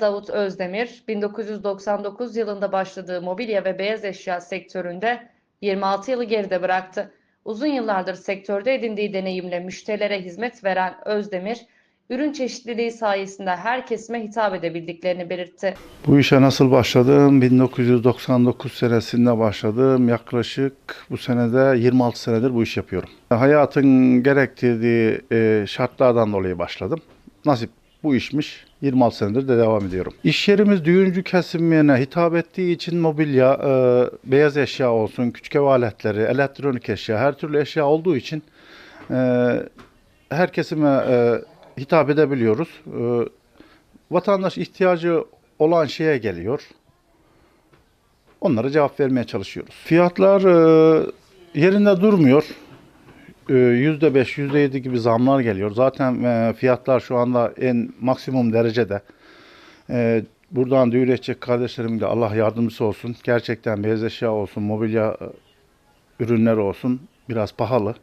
yaşında Davut Özdemir, 1999 yılında başladığı mobilya ve beyaz eşya sektöründe 26 yılı geride bıraktı. Uzun yıllardır sektörde edindiği deneyimle müşterilere hizmet veren Özdemir, ürün çeşitliliği sayesinde her kesime hitap edebildiklerini belirtti. Bu işe nasıl başladım? 1999 senesinde başladım. Yaklaşık bu senede 26 senedir bu iş yapıyorum. Hayatın gerektirdiği e, şartlardan dolayı başladım. Nasip bu işmiş. 26 senedir de devam ediyorum. İş yerimiz düğüncü kesimine hitap ettiği için mobilya, e, beyaz eşya olsun, küçük ev aletleri, elektronik eşya, her türlü eşya olduğu için e, her kesime e, hitap edebiliyoruz. E, vatandaş ihtiyacı olan şeye geliyor. Onlara cevap vermeye çalışıyoruz. Fiyatlar e, yerinde durmuyor. E, %5, %7 gibi zamlar geliyor. Zaten e, fiyatlar şu anda en maksimum derecede. E, buradan düğün edecek kardeşlerim de Allah yardımcısı olsun. Gerçekten beyaz eşya olsun, mobilya e, ürünleri olsun biraz pahalı.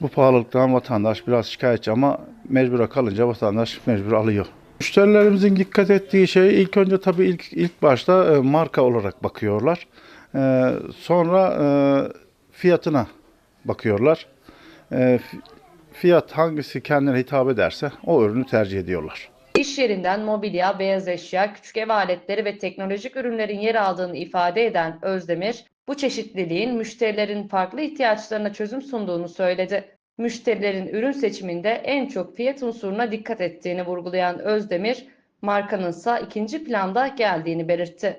Bu pahalılıktan vatandaş biraz şikayetçi ama mecbura kalınca vatandaş mecbur alıyor. Müşterilerimizin dikkat ettiği şey ilk önce tabii ilk ilk başta e, marka olarak bakıyorlar. Sonra fiyatına bakıyorlar. E, fi- fiyat hangisi kendine hitap ederse o ürünü tercih ediyorlar. İş yerinden mobilya, beyaz eşya, küçük ev aletleri ve teknolojik ürünlerin yer aldığını ifade eden Özdemir, bu çeşitliliğin müşterilerin farklı ihtiyaçlarına çözüm sunduğunu söyledi. Müşterilerin ürün seçiminde en çok fiyat unsuruna dikkat ettiğini vurgulayan Özdemir, markanın ise ikinci planda geldiğini belirtti.